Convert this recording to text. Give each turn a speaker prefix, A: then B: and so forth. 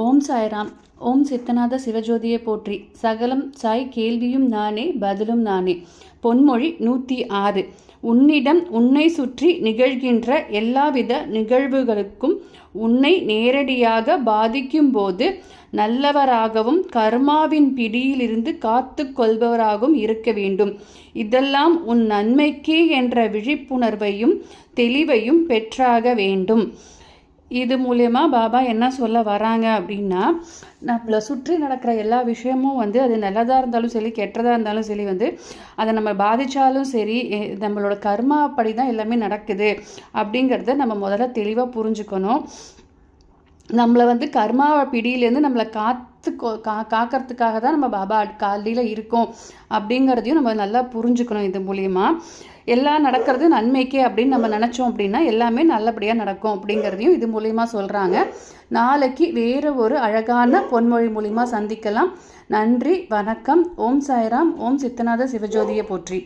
A: ஓம் சாய்ராம். ஓம் சித்தநாத சிவஜோதியை போற்றி. சகலம் சாய் கேள்வியும் நானே பதிலும் நானே. பொன்மொழி நூற்றி ஆறு. உன்னிடம் உன்னை சுற்றி நிகழ்கின்ற எல்லாவித நிகழ்வுகளுக்கும் உன்னை நேரடியாக பாதிக்கும்போது நல்லவராகவும் கர்மாவின் பிடியிலிருந்து காத்து கொள்பவராகவும் இருக்க வேண்டும். இதெல்லாம் உன் நன்மைக்கே என்ற விழிப்புணர்வையும் தெளிவையும் பெற்றாக வேண்டும். இது மூலயமா பாபா என்ன சொல்ல வராங்க அப்படின்னா நம்மளை சுற்றி நடக்கிற எல்லா விஷயமும் வந்து அது நல்லதாக இருந்தாலும் சரி கெட்டதாக இருந்தாலும் சரி வந்து அதை நம்ம பாதித்தாலும் சரி நம்மளோட கர்மாப்படி தான் எல்லாமே நடக்குது அப்படிங்கிறத நம்ம முதல்ல தெளிவாக புரிஞ்சுக்கணும். நம்மளை வந்து கர்மா பிடியிலேருந்து நம்மளை காத்து கா காக்கிறதுக்காக தான் நம்ம பாபா காலையில் இருக்கோம் அப்படிங்கிறதையும் நம்ம நல்லா புரிஞ்சுக்கணும் இது மூலியமாக எல்லாம் நடக்கிறது நன்மைக்கே அப்படின்னு நம்ம நினச்சோம் அப்படின்னா எல்லாமே நல்லபடியாக நடக்கும் அப்படிங்கிறதையும் இது மூலியமாக சொல்கிறாங்க நாளைக்கு வேறு ஒரு அழகான பொன்மொழி மூலியமாக சந்திக்கலாம். நன்றி வணக்கம். ஓம் சாய்ராம். ஓம் சித்தநாத சிவஜோதியை போற்றி.